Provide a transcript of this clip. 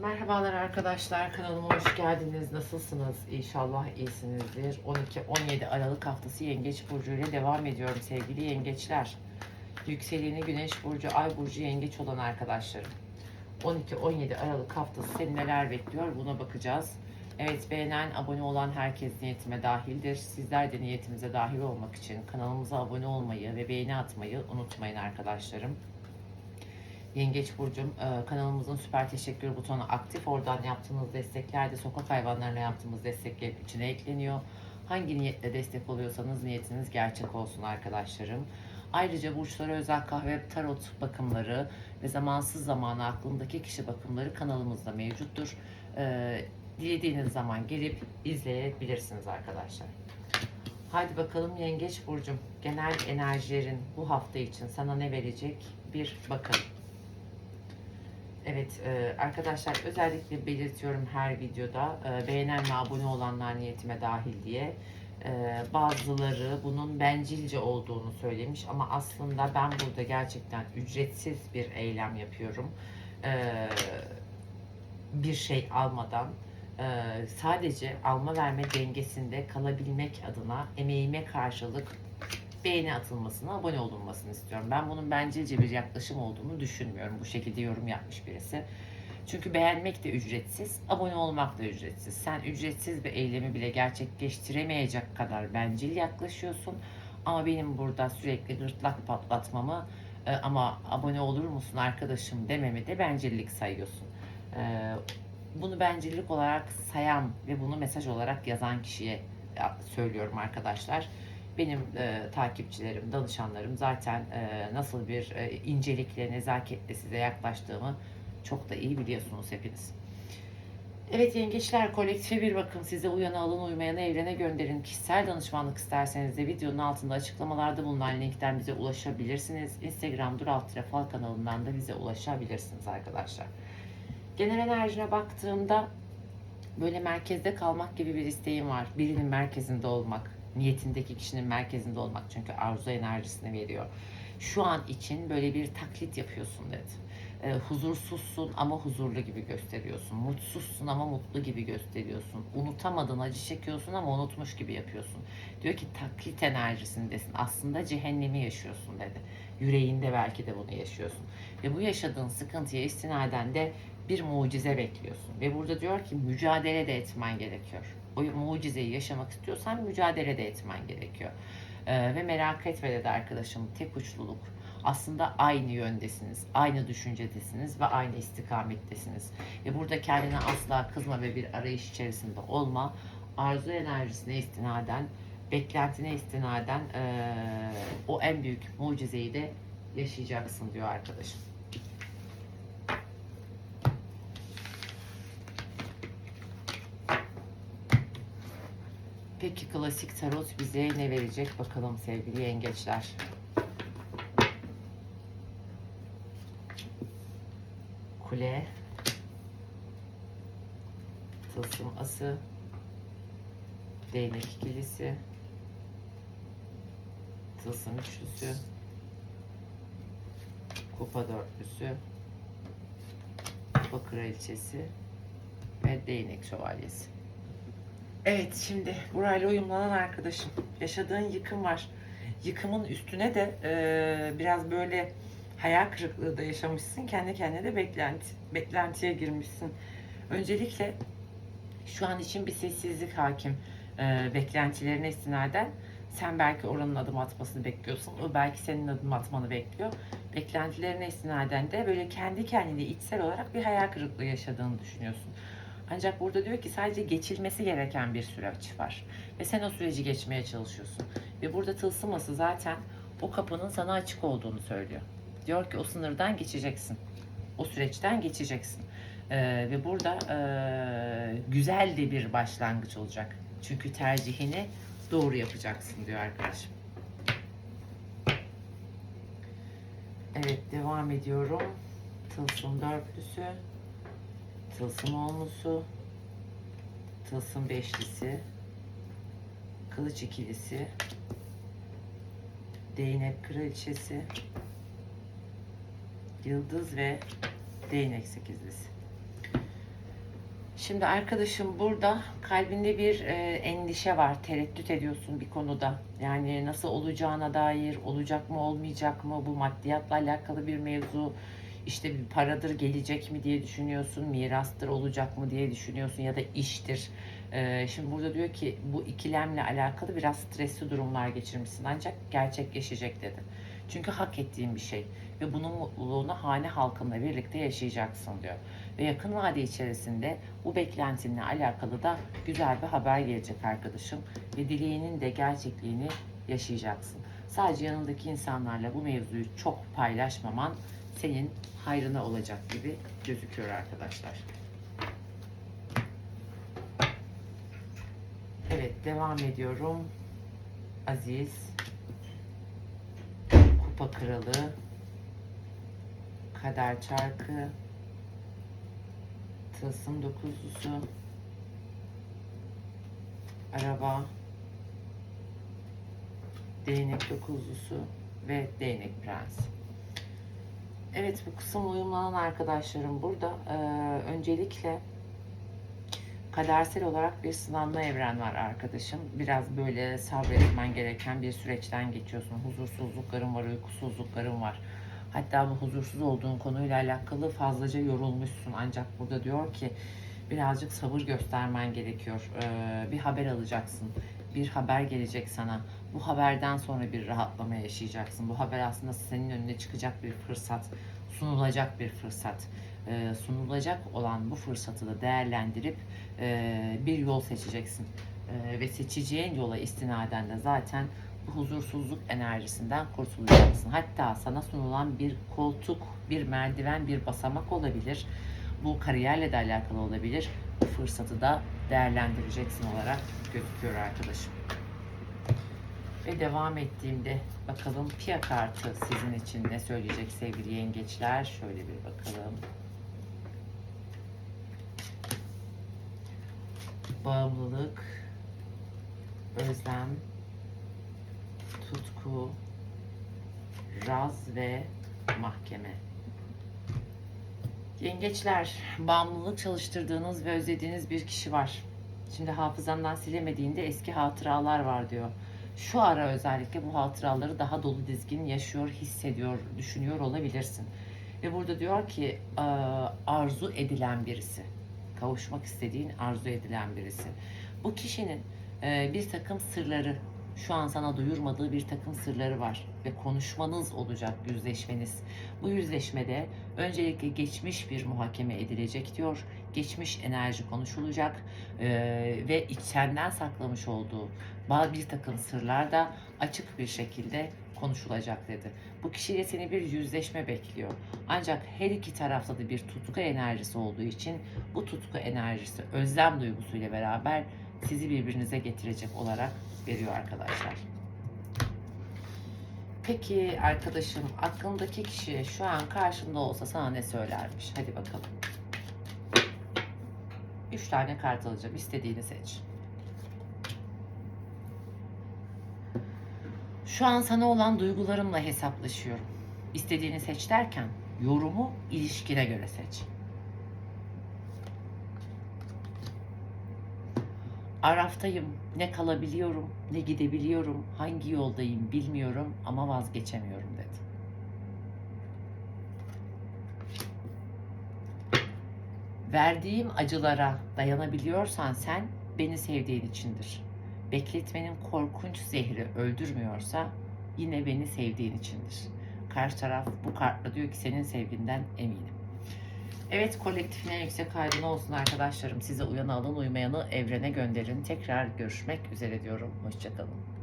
Merhabalar arkadaşlar kanalıma hoş geldiniz. Nasılsınız? İnşallah iyisinizdir. 12-17 Aralık haftası Yengeç Burcu ile devam ediyorum sevgili yengeçler. Yükseleni Güneş Burcu, Ay Burcu Yengeç olan arkadaşlarım. 12-17 Aralık haftası seni neler bekliyor buna bakacağız. Evet beğenen, abone olan herkes niyetime dahildir. Sizler de niyetimize dahil olmak için kanalımıza abone olmayı ve beğeni atmayı unutmayın arkadaşlarım. Yengeç Burcu'm e, kanalımızın süper teşekkür butonu aktif. Oradan yaptığınız destekler de sokak hayvanlarına yaptığımız destekler içine ekleniyor. Hangi niyetle destek oluyorsanız niyetiniz gerçek olsun arkadaşlarım. Ayrıca burçlara özel kahve tarot bakımları ve zamansız zamana aklındaki kişi bakımları kanalımızda mevcuttur. E, dilediğiniz zaman gelip izleyebilirsiniz arkadaşlar. Haydi bakalım Yengeç Burcu'm genel enerjilerin bu hafta için sana ne verecek bir bakalım. Evet e, arkadaşlar özellikle belirtiyorum her videoda e, beğenen ve abone olanlar niyetime dahil diye. E, bazıları bunun bencilce olduğunu söylemiş ama aslında ben burada gerçekten ücretsiz bir eylem yapıyorum. Bir şey almadan sadece alma verme dengesinde kalabilmek adına emeğime karşılık beğeni atılmasını, abone olunmasını istiyorum. Ben bunun bencilce bir yaklaşım olduğunu düşünmüyorum. Bu şekilde yorum yapmış birisi. Çünkü beğenmek de ücretsiz, abone olmak da ücretsiz. Sen ücretsiz bir eylemi bile gerçekleştiremeyecek kadar bencil yaklaşıyorsun. Ama benim burada sürekli gırtlak patlatmamı e, ama abone olur musun arkadaşım dememi de bencillik sayıyorsun. E, bunu bencillik olarak sayan ve bunu mesaj olarak yazan kişiye söylüyorum arkadaşlar. Benim e, takipçilerim, danışanlarım zaten e, nasıl bir e, incelikle, nezaketle size yaklaştığımı çok da iyi biliyorsunuz hepiniz. Evet yengeçler kolektife bir bakın size uyanı alın uymayanı evrene gönderin. Kişisel danışmanlık isterseniz de videonun altında açıklamalarda bulunan linkten bize ulaşabilirsiniz. Instagram dur alt fal kanalından da bize ulaşabilirsiniz arkadaşlar. Genel enerjine baktığımda böyle merkezde kalmak gibi bir isteğim var. Birinin merkezinde olmak, niyetindeki kişinin merkezinde olmak çünkü arzu enerjisini veriyor. Şu an için böyle bir taklit yapıyorsun dedi. E, huzursuzsun ama huzurlu gibi gösteriyorsun. Mutsuzsun ama mutlu gibi gösteriyorsun. Unutamadın, acı çekiyorsun ama unutmuş gibi yapıyorsun. Diyor ki taklit enerjisindesin. Aslında cehennemi yaşıyorsun dedi. Yüreğinde belki de bunu yaşıyorsun. Ve bu yaşadığın sıkıntıya istinaden de bir mucize bekliyorsun. Ve burada diyor ki mücadele de etmen gerekiyor. O mucizeyi yaşamak istiyorsan mücadele de etmen gerekiyor. Ee, ve merak etme dedi arkadaşım tek uçluluk. Aslında aynı yöndesiniz, aynı düşüncedesiniz ve aynı istikamettesiniz. Ve burada kendine asla kızma ve bir arayış içerisinde olma. Arzu enerjisine istinaden, beklentine istinaden ee, o en büyük mucizeyi de yaşayacaksın diyor arkadaşım. Peki klasik tarot bize ne verecek bakalım sevgili yengeçler. Kule. Tılsım ası. Değnek ikilisi. Tılsım üçlüsü. Kupa dörtlüsü. Kupa kraliçesi. Ve değnek şövalyesi. Evet şimdi burayla uyumlanan arkadaşım. Yaşadığın yıkım var. Yıkımın üstüne de e, biraz böyle hayal kırıklığı da yaşamışsın. Kendi kendine de beklenti, beklentiye girmişsin. Öncelikle şu an için bir sessizlik hakim. E, beklentilerine istinaden sen belki oranın adım atmasını bekliyorsun. O belki senin adım atmanı bekliyor. Beklentilerine istinaden de böyle kendi kendine içsel olarak bir hayal kırıklığı yaşadığını düşünüyorsun. Ancak burada diyor ki sadece geçilmesi gereken bir süreç var. Ve sen o süreci geçmeye çalışıyorsun. Ve burada tılsıması zaten o kapının sana açık olduğunu söylüyor. Diyor ki o sınırdan geçeceksin. O süreçten geçeceksin. Ee, ve burada e, güzel de bir başlangıç olacak. Çünkü tercihini doğru yapacaksın diyor arkadaşım. Evet devam ediyorum. Tılsım dörtlüsü. Tılsım olmusu, tılsım beşlisi, kılıç ikilisi, değnek kraliçesi, yıldız ve değnek sekizlisi. Şimdi arkadaşım burada kalbinde bir e, endişe var. Tereddüt ediyorsun bir konuda. Yani nasıl olacağına dair, olacak mı olmayacak mı, bu maddiyatla alakalı bir mevzu. İşte bir paradır gelecek mi diye düşünüyorsun, mirastır olacak mı diye düşünüyorsun ya da iştir. E, şimdi burada diyor ki bu ikilemle alakalı biraz stresli durumlar geçirmişsin ancak gerçekleşecek dedi. Çünkü hak ettiğin bir şey ve bunun mutluluğunu hane halkınla birlikte yaşayacaksın diyor. Ve yakın vade içerisinde bu beklentinle alakalı da güzel bir haber gelecek arkadaşım. Ve dileğinin de gerçekliğini yaşayacaksın. Sadece yanındaki insanlarla bu mevzuyu çok paylaşmaman senin hayrına olacak gibi gözüküyor arkadaşlar. Evet devam ediyorum. Aziz Kupa Kralı Kader Çarkı Tılsım dokuzlusu Araba Değnek dokuzlusu ve Değnek Prens. Evet bu kısım uyumlanan arkadaşlarım burada. Ee, öncelikle kadersel olarak bir sınanma evren var arkadaşım. Biraz böyle sabretmen gereken bir süreçten geçiyorsun. Huzursuzlukların var, uykusuzlukların var. Hatta bu huzursuz olduğun konuyla alakalı fazlaca yorulmuşsun. Ancak burada diyor ki birazcık sabır göstermen gerekiyor. Ee, bir haber alacaksın. Bir haber gelecek sana. Bu haberden sonra bir rahatlama yaşayacaksın. Bu haber aslında senin önüne çıkacak bir fırsat. Sunulacak bir fırsat. Ee, sunulacak olan bu fırsatı da değerlendirip e, bir yol seçeceksin. Ee, ve seçeceğin yola istinaden de zaten bu huzursuzluk enerjisinden kurtulacaksın. Hatta sana sunulan bir koltuk, bir merdiven, bir basamak olabilir. Bu kariyerle de alakalı olabilir. Bu fırsatı da değerlendireceksin olarak gözüküyor arkadaşım. Ve devam ettiğimde bakalım Pia kartı sizin için ne söyleyecek sevgili yengeçler. Şöyle bir bakalım. Bağımlılık, özlem, tutku, raz ve mahkeme. Yengeçler, bağımlılık çalıştırdığınız ve özlediğiniz bir kişi var. Şimdi hafızandan silemediğinde eski hatıralar var diyor. Şu ara özellikle bu hatıraları daha dolu dizgin yaşıyor, hissediyor, düşünüyor olabilirsin. Ve burada diyor ki arzu edilen birisi. Kavuşmak istediğin arzu edilen birisi. Bu kişinin bir takım sırları, şu an sana duyurmadığı bir takım sırları var ve konuşmanız olacak yüzleşmeniz. Bu yüzleşmede öncelikle geçmiş bir muhakeme edilecek diyor. Geçmiş enerji konuşulacak ee, ve içsenden saklamış olduğu bazı bir takım sırlar da açık bir şekilde konuşulacak dedi. Bu kişiyle seni bir yüzleşme bekliyor. Ancak her iki tarafta da bir tutku enerjisi olduğu için bu tutku enerjisi özlem duygusuyla beraber sizi birbirinize getirecek olarak veriyor arkadaşlar. Peki arkadaşım aklındaki kişi şu an karşında olsa sana ne söylermiş? Hadi bakalım. Üç tane kart alacağım. İstediğini seç. Şu an sana olan duygularımla hesaplaşıyorum. İstediğini seç derken yorumu ilişkine göre seç. Araftayım. Ne kalabiliyorum, ne gidebiliyorum, hangi yoldayım bilmiyorum ama vazgeçemiyorum dedi. Verdiğim acılara dayanabiliyorsan sen beni sevdiğin içindir. Bekletmenin korkunç zehri öldürmüyorsa yine beni sevdiğin içindir. Karşı taraf bu kartla diyor ki senin sevginden eminim. Evet kolektifin en yüksek hayrına olsun arkadaşlarım. Size uyanı alın uymayanı evrene gönderin. Tekrar görüşmek üzere diyorum. Hoşçakalın.